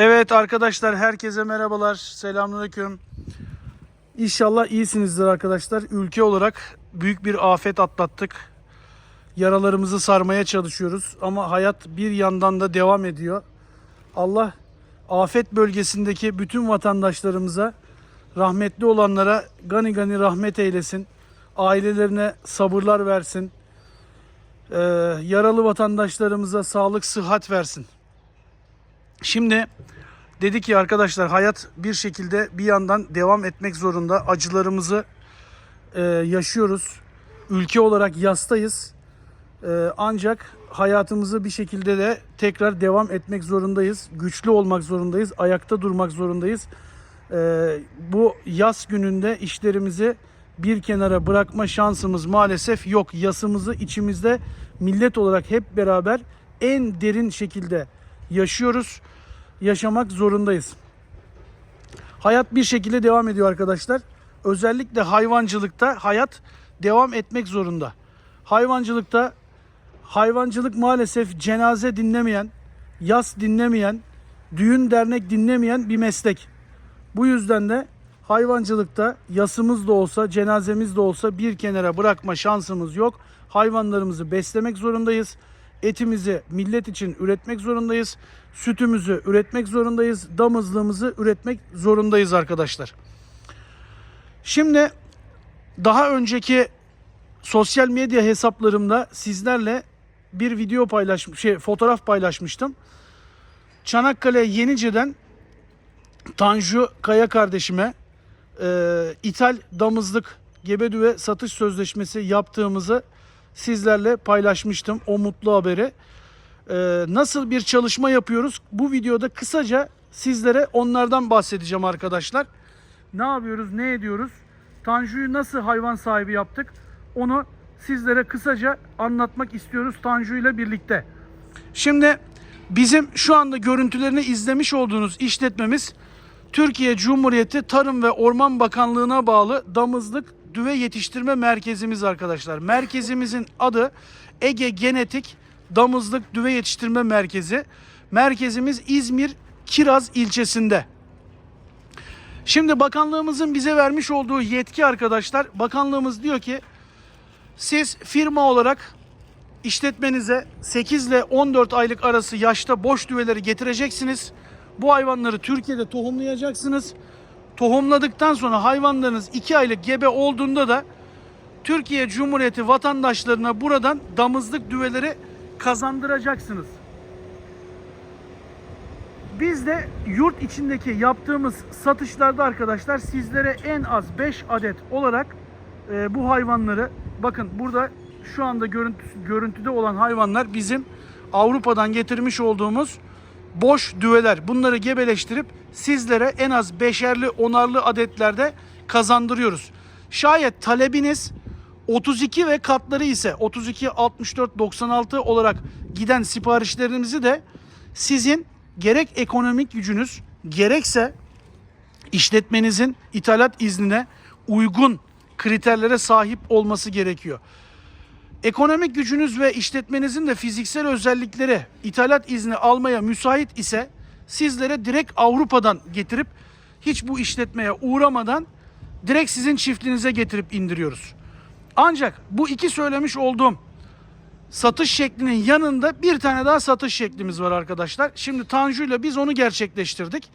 Evet arkadaşlar herkese merhabalar. Selamünaleyküm. İnşallah iyisinizdir arkadaşlar. Ülke olarak büyük bir afet atlattık. Yaralarımızı sarmaya çalışıyoruz ama hayat bir yandan da devam ediyor. Allah afet bölgesindeki bütün vatandaşlarımıza rahmetli olanlara gani gani rahmet eylesin. Ailelerine sabırlar versin. Ee, yaralı vatandaşlarımıza sağlık, sıhhat versin. Şimdi dedi ki arkadaşlar hayat bir şekilde bir yandan devam etmek zorunda. Acılarımızı e, yaşıyoruz. Ülke olarak yastayız. E, ancak hayatımızı bir şekilde de tekrar devam etmek zorundayız. Güçlü olmak zorundayız. Ayakta durmak zorundayız. E, bu yaz gününde işlerimizi bir kenara bırakma şansımız maalesef yok. Yasımızı içimizde millet olarak hep beraber en derin şekilde yaşıyoruz. Yaşamak zorundayız. Hayat bir şekilde devam ediyor arkadaşlar. Özellikle hayvancılıkta hayat devam etmek zorunda. Hayvancılıkta hayvancılık maalesef cenaze dinlemeyen, yas dinlemeyen, düğün dernek dinlemeyen bir meslek. Bu yüzden de hayvancılıkta yasımız da olsa, cenazemiz de olsa bir kenara bırakma şansımız yok. Hayvanlarımızı beslemek zorundayız. Etimizi millet için üretmek zorundayız. Sütümüzü üretmek zorundayız. Damızlığımızı üretmek zorundayız arkadaşlar. Şimdi daha önceki sosyal medya hesaplarımda sizlerle bir video paylaşmış, şey fotoğraf paylaşmıştım. Çanakkale Yenice'den Tanju Kaya kardeşime e, ithal damızlık gebedüve satış sözleşmesi yaptığımızı sizlerle paylaşmıştım o mutlu haberi. E, nasıl bir çalışma yapıyoruz? Bu videoda kısaca sizlere onlardan bahsedeceğim arkadaşlar. Ne yapıyoruz, ne ediyoruz? Tanju'yu nasıl hayvan sahibi yaptık? Onu sizlere kısaca anlatmak istiyoruz Tanju ile birlikte. Şimdi bizim şu anda görüntülerini izlemiş olduğunuz işletmemiz Türkiye Cumhuriyeti Tarım ve Orman Bakanlığı'na bağlı damızlık düve yetiştirme merkezimiz arkadaşlar. Merkezimizin adı Ege Genetik Damızlık Düve Yetiştirme Merkezi. Merkezimiz İzmir Kiraz ilçesinde. Şimdi bakanlığımızın bize vermiş olduğu yetki arkadaşlar, bakanlığımız diyor ki siz firma olarak işletmenize 8 ile 14 aylık arası yaşta boş düveleri getireceksiniz. Bu hayvanları Türkiye'de tohumlayacaksınız. Tohumladıktan sonra hayvanlarınız 2 aylık gebe olduğunda da Türkiye Cumhuriyeti vatandaşlarına buradan damızlık düveleri kazandıracaksınız. Biz de yurt içindeki yaptığımız satışlarda arkadaşlar sizlere en az 5 adet olarak e, bu hayvanları bakın burada şu anda görüntüsü, görüntüde olan hayvanlar bizim Avrupa'dan getirmiş olduğumuz boş düveler. Bunları gebeleştirip sizlere en az beşerli onarlı adetlerde kazandırıyoruz. Şayet talebiniz 32 ve katları ise 32, 64, 96 olarak giden siparişlerimizi de sizin gerek ekonomik gücünüz gerekse işletmenizin ithalat iznine uygun kriterlere sahip olması gerekiyor. Ekonomik gücünüz ve işletmenizin de fiziksel özellikleri ithalat izni almaya müsait ise sizlere direkt Avrupa'dan getirip hiç bu işletmeye uğramadan direkt sizin çiftliğinize getirip indiriyoruz. Ancak bu iki söylemiş olduğum satış şeklinin yanında bir tane daha satış şeklimiz var arkadaşlar. Şimdi Tanju ile biz onu gerçekleştirdik.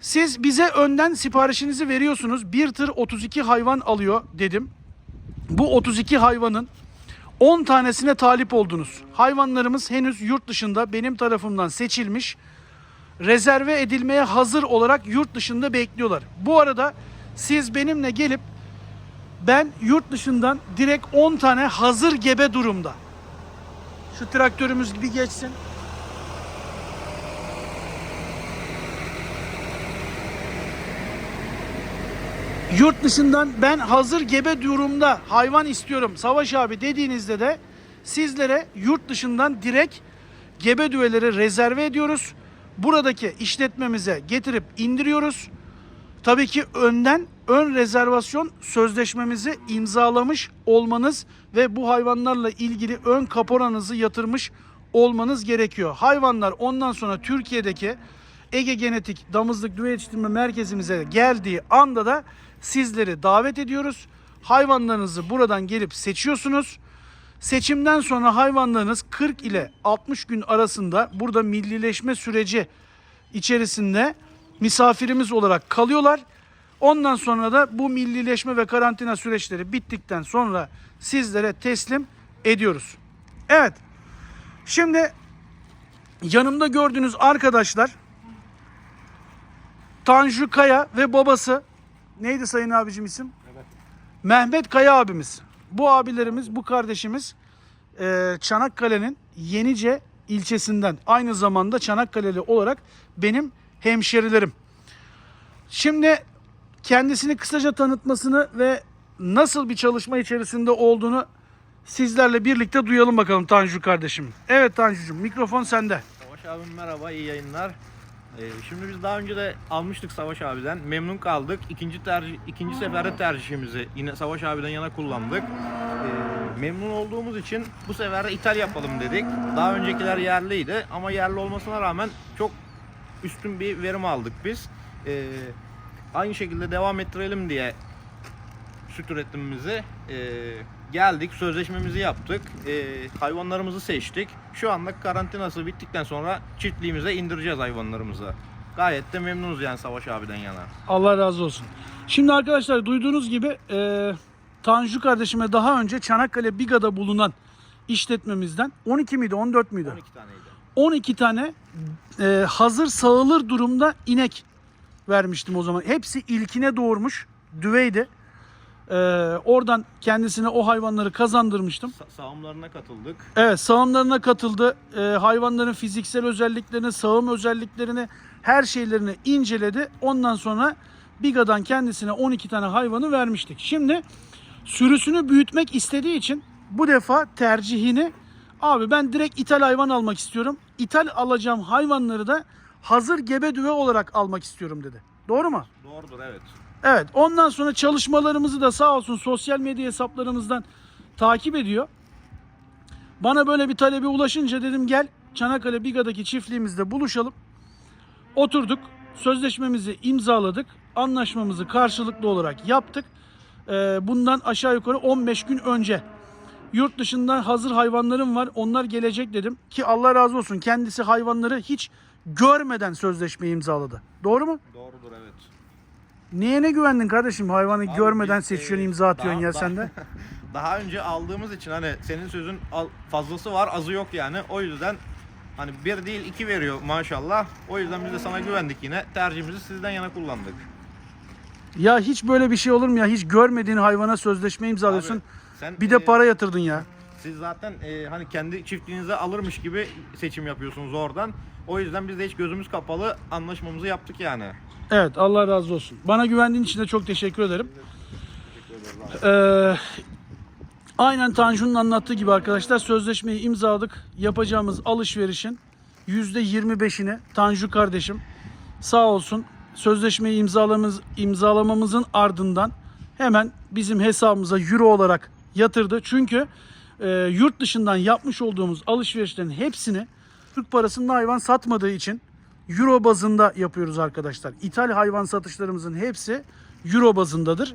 Siz bize önden siparişinizi veriyorsunuz. Bir tır 32 hayvan alıyor dedim. Bu 32 hayvanın 10 tanesine talip oldunuz. Hayvanlarımız henüz yurt dışında benim tarafımdan seçilmiş, rezerve edilmeye hazır olarak yurt dışında bekliyorlar. Bu arada siz benimle gelip ben yurt dışından direkt 10 tane hazır gebe durumda. Şu traktörümüz gibi geçsin. Yurt dışından ben hazır gebe durumda hayvan istiyorum Savaş abi dediğinizde de sizlere yurt dışından direkt gebe düveleri rezerve ediyoruz. Buradaki işletmemize getirip indiriyoruz. Tabii ki önden ön rezervasyon sözleşmemizi imzalamış olmanız ve bu hayvanlarla ilgili ön kaporanızı yatırmış olmanız gerekiyor. Hayvanlar ondan sonra Türkiye'deki Ege Genetik Damızlık Düve Yetiştirme Merkezimize geldiği anda da sizleri davet ediyoruz. Hayvanlarınızı buradan gelip seçiyorsunuz. Seçimden sonra hayvanlarınız 40 ile 60 gün arasında burada millileşme süreci içerisinde misafirimiz olarak kalıyorlar. Ondan sonra da bu millileşme ve karantina süreçleri bittikten sonra sizlere teslim ediyoruz. Evet. Şimdi yanımda gördüğünüz arkadaşlar Tanju Kaya ve babası neydi sayın abicim isim? Mehmet Kaya abimiz. Bu abilerimiz, bu kardeşimiz e, Çanakkale'nin Yenice ilçesinden aynı zamanda Çanakkale'li olarak benim hemşerilerim. Şimdi kendisini kısaca tanıtmasını ve nasıl bir çalışma içerisinde olduğunu sizlerle birlikte duyalım bakalım Tanju kardeşim. Evet Tanju'cum mikrofon sende. Savaş abim merhaba, iyi yayınlar. Ee, şimdi biz daha önce de almıştık Savaş abiden. Memnun kaldık. İkinci tercih, ikinci seferde tercihimizi yine Savaş abiden yana kullandık. Ee, memnun olduğumuz için bu sefer de ithal yapalım dedik. Daha öncekiler yerliydi ama yerli olmasına rağmen çok üstün bir verim aldık biz. Ee, aynı şekilde devam ettirelim diye süt üretimimizi geldik sözleşmemizi yaptık e, hayvanlarımızı seçtik şu anda karantinası bittikten sonra çiftliğimize indireceğiz hayvanlarımızı gayet de memnunuz yani Savaş abiden yana Allah razı olsun. Şimdi arkadaşlar duyduğunuz gibi e, Tanju kardeşime daha önce Çanakkale Biga'da bulunan işletmemizden 12 miydi 14 müydü? 12 taneydi 12 tane e, hazır sağılır durumda inek vermiştim o zaman. Hepsi ilkine doğurmuş düveydi. E, oradan kendisine o hayvanları kazandırmıştım. Sa- sağımlarına katıldık Evet sağımlarına katıldı. E, hayvanların fiziksel özelliklerini, sağım özelliklerini, her şeylerini inceledi. Ondan sonra Biga'dan kendisine 12 tane hayvanı vermiştik. Şimdi sürüsünü büyütmek istediği için bu defa tercihini abi ben direkt ithal hayvan almak istiyorum. İthal alacağım hayvanları da hazır gebe düve olarak almak istiyorum dedi. Doğru mu? Doğrudur evet Evet. Ondan sonra çalışmalarımızı da sağ olsun sosyal medya hesaplarımızdan takip ediyor. Bana böyle bir talebe ulaşınca dedim gel Çanakkale Biga'daki çiftliğimizde buluşalım. Oturduk. Sözleşmemizi imzaladık. Anlaşmamızı karşılıklı olarak yaptık. Ee, bundan aşağı yukarı 15 gün önce. Yurt dışından hazır hayvanlarım var. Onlar gelecek dedim. Ki Allah razı olsun kendisi hayvanları hiç görmeden sözleşmeyi imzaladı. Doğru mu? doğrudur evet Neye ne güvendin kardeşim? Hayvanı Abi görmeden biz, seçiyorsun, e, imza atıyorsun daha- ya sen de. daha önce aldığımız için hani senin sözün fazlası var azı yok yani o yüzden hani bir değil iki veriyor maşallah o yüzden biz de sana güvendik yine tercihimizi sizden yana kullandık Ya hiç böyle bir şey olur mu ya? Hiç görmediğin hayvana sözleşme imzalıyorsun. Abi, sen, bir de e, para yatırdın ya. Siz zaten e, hani kendi çiftliğinize alırmış gibi seçim yapıyorsunuz oradan. O yüzden biz de hiç gözümüz kapalı anlaşmamızı yaptık yani. Evet Allah razı olsun. Bana güvendiğin için de çok teşekkür ederim. Ee, aynen Tanju'nun anlattığı gibi arkadaşlar sözleşmeyi imzaladık. Yapacağımız alışverişin %25'ini Tanju kardeşim sağ olsun sözleşmeyi imzalamamız, imzalamamızın ardından hemen bizim hesabımıza euro olarak yatırdı. Çünkü e, yurt dışından yapmış olduğumuz alışverişlerin hepsini Türk parasında hayvan satmadığı için euro bazında yapıyoruz arkadaşlar. İthal hayvan satışlarımızın hepsi euro bazındadır.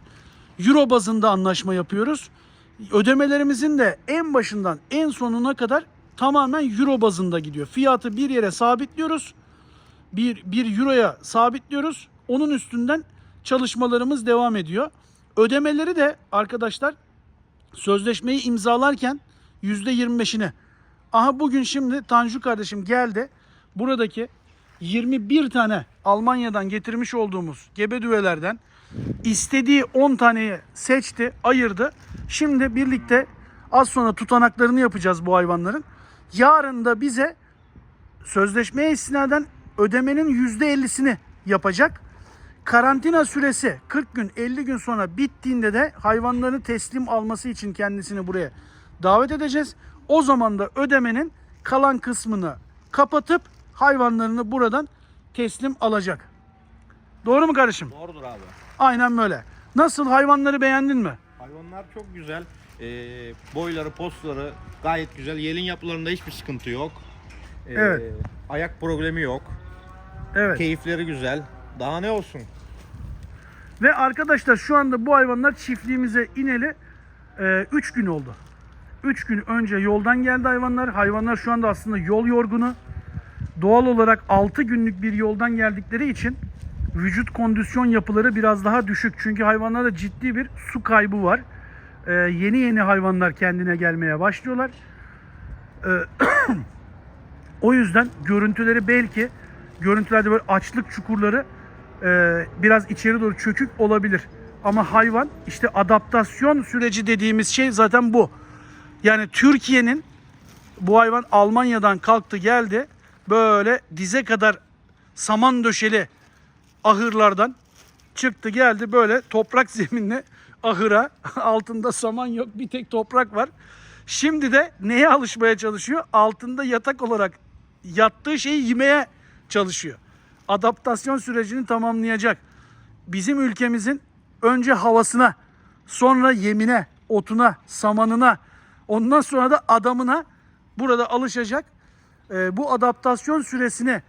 Euro bazında anlaşma yapıyoruz. Ödemelerimizin de en başından en sonuna kadar tamamen euro bazında gidiyor. Fiyatı bir yere sabitliyoruz. Bir, bir euroya sabitliyoruz. Onun üstünden çalışmalarımız devam ediyor. Ödemeleri de arkadaşlar sözleşmeyi imzalarken %25'ini. Aha bugün şimdi Tanju kardeşim geldi. Buradaki 21 tane Almanya'dan getirmiş olduğumuz gebe düvelerden istediği 10 taneyi seçti, ayırdı. Şimdi birlikte az sonra tutanaklarını yapacağız bu hayvanların. Yarın da bize sözleşmeye istinaden ödemenin %50'sini yapacak. Karantina süresi 40 gün 50 gün sonra bittiğinde de hayvanlarını teslim alması için kendisini buraya davet edeceğiz. O zaman da ödemenin kalan kısmını kapatıp hayvanlarını buradan teslim alacak. Doğru mu kardeşim? Doğrudur abi. Aynen böyle. Nasıl hayvanları beğendin mi? Hayvanlar çok güzel. Ee, boyları, postları gayet güzel. Yelin yapılarında hiçbir sıkıntı yok. Ee, Evet. Ayak problemi yok. Evet. Keyifleri güzel. Daha ne olsun? Ve arkadaşlar şu anda bu hayvanlar çiftliğimize ineli 3 gün oldu. 3 gün önce yoldan geldi hayvanlar. Hayvanlar şu anda aslında yol yorgunu. Doğal olarak 6 günlük bir yoldan geldikleri için vücut kondisyon yapıları biraz daha düşük. Çünkü hayvanlarda ciddi bir su kaybı var. E, yeni yeni hayvanlar kendine gelmeye başlıyorlar. E, o yüzden görüntüleri belki görüntülerde böyle açlık çukurları e, biraz içeri doğru çökük olabilir. Ama hayvan işte adaptasyon süreci dediğimiz şey zaten bu. Yani Türkiye'nin bu hayvan Almanya'dan kalktı geldi. Böyle dize kadar saman döşeli ahırlardan çıktı geldi böyle toprak zeminli ahıra. Altında saman yok bir tek toprak var. Şimdi de neye alışmaya çalışıyor? Altında yatak olarak yattığı şeyi yemeye çalışıyor. Adaptasyon sürecini tamamlayacak. Bizim ülkemizin önce havasına, sonra yemine, otuna, samanına, ondan sonra da adamına burada alışacak. Ee, bu adaptasyon süresini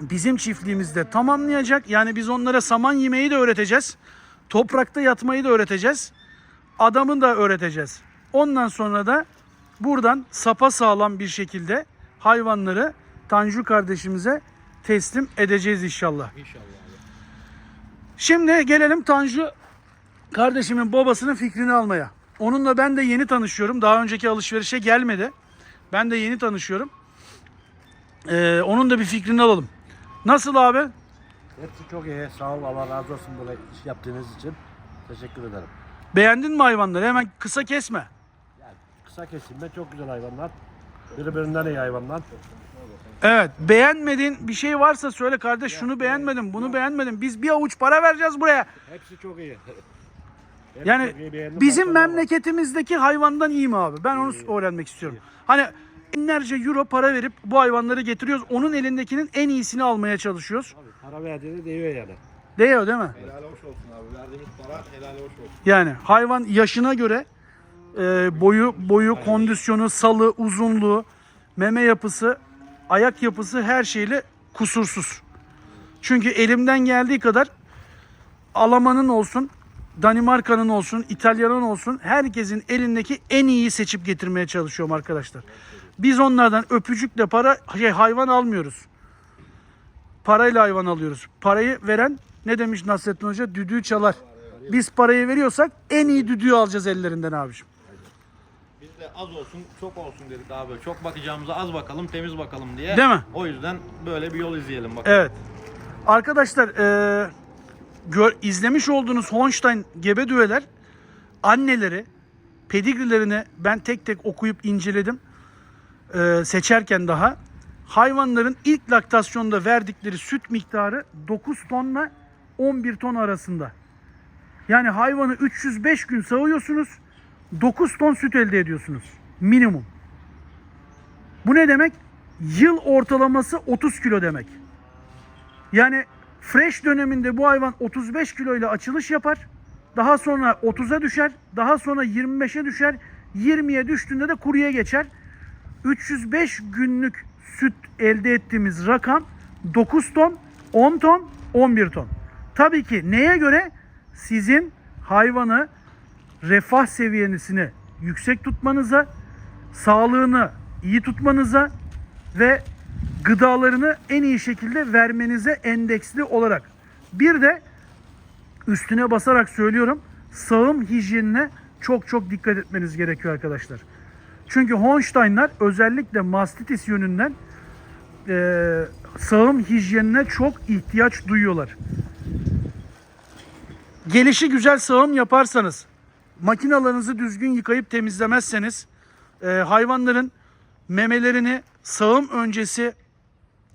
bizim çiftliğimizde tamamlayacak. Yani biz onlara saman yemeyi de öğreteceğiz. Toprakta yatmayı da öğreteceğiz. Adamı da öğreteceğiz. Ondan sonra da buradan sapa sağlam bir şekilde hayvanları Tanju kardeşimize teslim edeceğiz inşallah. İnşallah abi. Şimdi gelelim Tanju kardeşimin babasının fikrini almaya. Onunla ben de yeni tanışıyorum. Daha önceki alışverişe gelmedi. Ben de yeni tanışıyorum. Ee, onun da bir fikrini alalım. Nasıl abi? Hepsi çok iyi. Sağ ol. Allah razı olsun böyle iş yaptığınız için. Teşekkür ederim. Beğendin mi hayvanları? Hemen kısa kesme. Yani kısa kesimde çok güzel hayvanlar. Birbirinden iyi hayvanlar. Evet. Beğenmediğin bir şey varsa söyle kardeş. Şunu beğenmedim, bunu beğenmedim. Biz bir avuç para vereceğiz buraya. Hepsi çok iyi. Hepsi Yani çok iyi, beğendim. bizim var. memleketimizdeki hayvandan iyi mi abi? Ben onu öğrenmek istiyorum. Hani binlerce euro para verip bu hayvanları getiriyoruz. Onun elindekinin en iyisini almaya çalışıyoruz. Tabii, para verdiğini değiyor yani. Değiyor değil mi? Helal hoş olsun abi. Verdiğimiz para helal hoş olsun. Yani hayvan yaşına göre e, boyu, boyu, kondisyonu, salı, uzunluğu, meme yapısı, ayak yapısı her şeyle kusursuz. Çünkü elimden geldiği kadar Alman'ın olsun, Danimarka'nın olsun, İtalya'nın olsun herkesin elindeki en iyiyi seçip getirmeye çalışıyorum arkadaşlar. Biz onlardan öpücükle para şey hayvan almıyoruz. Parayla hayvan alıyoruz. Parayı veren ne demiş Nasrettin Hoca? Düdüğü çalar. Biz parayı veriyorsak en iyi düdüğü alacağız ellerinden abiciğim. De az olsun, çok olsun dedik abi. Çok bakacağımıza az bakalım, temiz bakalım diye. Değil mi? O yüzden böyle bir yol izleyelim bakalım. Evet. Arkadaşlar eee, gör, izlemiş olduğunuz Holstein gebe düveler anneleri pedigrilerini ben tek tek okuyup inceledim. Eee, seçerken daha hayvanların ilk laktasyonda verdikleri süt miktarı 9 tonla 11 ton arasında. Yani hayvanı 305 gün sağıyorsunuz 9 ton süt elde ediyorsunuz. Minimum. Bu ne demek? Yıl ortalaması 30 kilo demek. Yani fresh döneminde bu hayvan 35 kilo ile açılış yapar. Daha sonra 30'a düşer. Daha sonra 25'e düşer. 20'ye düştüğünde de kuruya geçer. 305 günlük süt elde ettiğimiz rakam 9 ton, 10 ton, 11 ton. Tabii ki neye göre? Sizin hayvanı refah seviyesini yüksek tutmanıza, sağlığını iyi tutmanıza ve gıdalarını en iyi şekilde vermenize endeksli olarak. Bir de üstüne basarak söylüyorum sağım hijyenine çok çok dikkat etmeniz gerekiyor arkadaşlar. Çünkü Holstein'lar özellikle mastitis yönünden eee sağım hijyenine çok ihtiyaç duyuyorlar. Gelişi güzel sağım yaparsanız, makinalarınızı düzgün yıkayıp temizlemezseniz, eee, hayvanların memelerini sağım öncesi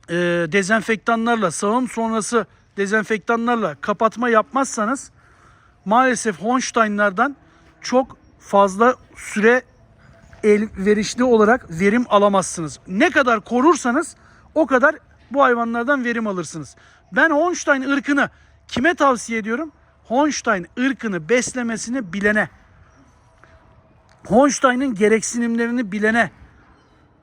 e, dezenfektanlarla, sağım sonrası dezenfektanlarla kapatma yapmazsanız maalesef Holstein'lardan çok fazla süre elverişli olarak verim alamazsınız. Ne kadar korursanız o kadar bu hayvanlardan verim alırsınız. Ben Holstein ırkını kime tavsiye ediyorum? Holstein ırkını beslemesini bilene. Holstein'in gereksinimlerini bilene.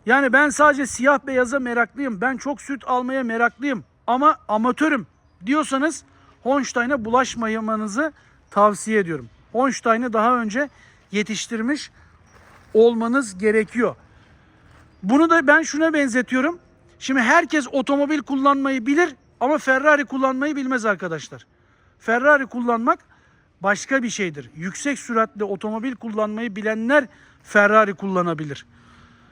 Yani ben sadece siyah beyaza meraklıyım. Ben çok süt almaya meraklıyım. ama amatörüm diyorsanız Holstein'a bulaşmamanızı tavsiye ediyorum. Holstein'ı daha önce yetiştirmiş olmanız gerekiyor. Bunu da ben şuna benzetiyorum. Şimdi herkes otomobil kullanmayı bilir ama Ferrari kullanmayı bilmez arkadaşlar. Ferrari kullanmak başka bir şeydir. Yüksek süratli otomobil kullanmayı bilenler Ferrari kullanabilir.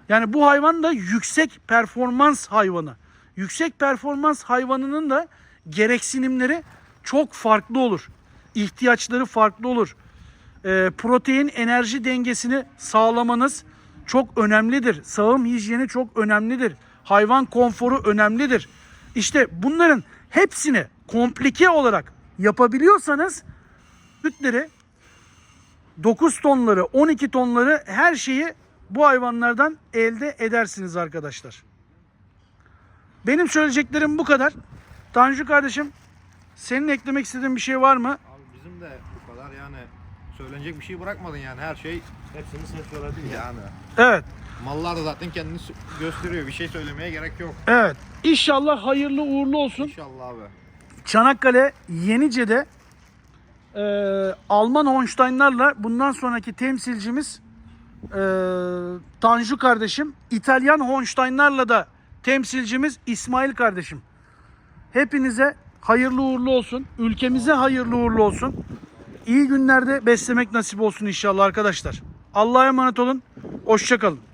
Yani bu hayvan da yüksek performans hayvanı. Yüksek performans hayvanının da gereksinimleri çok farklı olur. İhtiyaçları farklı olur. Ee, protein enerji dengesini sağlamanız çok önemlidir. Sağım hijyeni çok önemlidir. Hayvan konforu önemlidir. İşte bunların hepsini komplike olarak yapabiliyorsanız sütleri 9 tonları, 12 tonları her şeyi bu hayvanlardan elde edersiniz arkadaşlar. Benim söyleyeceklerim bu kadar. Tanju kardeşim senin eklemek istediğin bir şey var mı? Abi bizim de bu kadar yani söylenecek bir şey bırakmadın yani her şey Hepsini sen söyledin ya. yani. Evet. Mallar da zaten kendini gösteriyor. Bir şey söylemeye gerek yok. Evet. İnşallah hayırlı uğurlu olsun. İnşallah abi. Çanakkale Yenice'de e, Alman Holstein'larla bundan sonraki temsilcimiz e, Tanju kardeşim. İtalyan Holstein'larla da temsilcimiz İsmail kardeşim. Hepinize hayırlı uğurlu olsun. Ülkemize hayırlı uğurlu olsun. İyi günlerde beslemek nasip olsun inşallah arkadaşlar. Allah'a emanet olun. Hoşçakalın.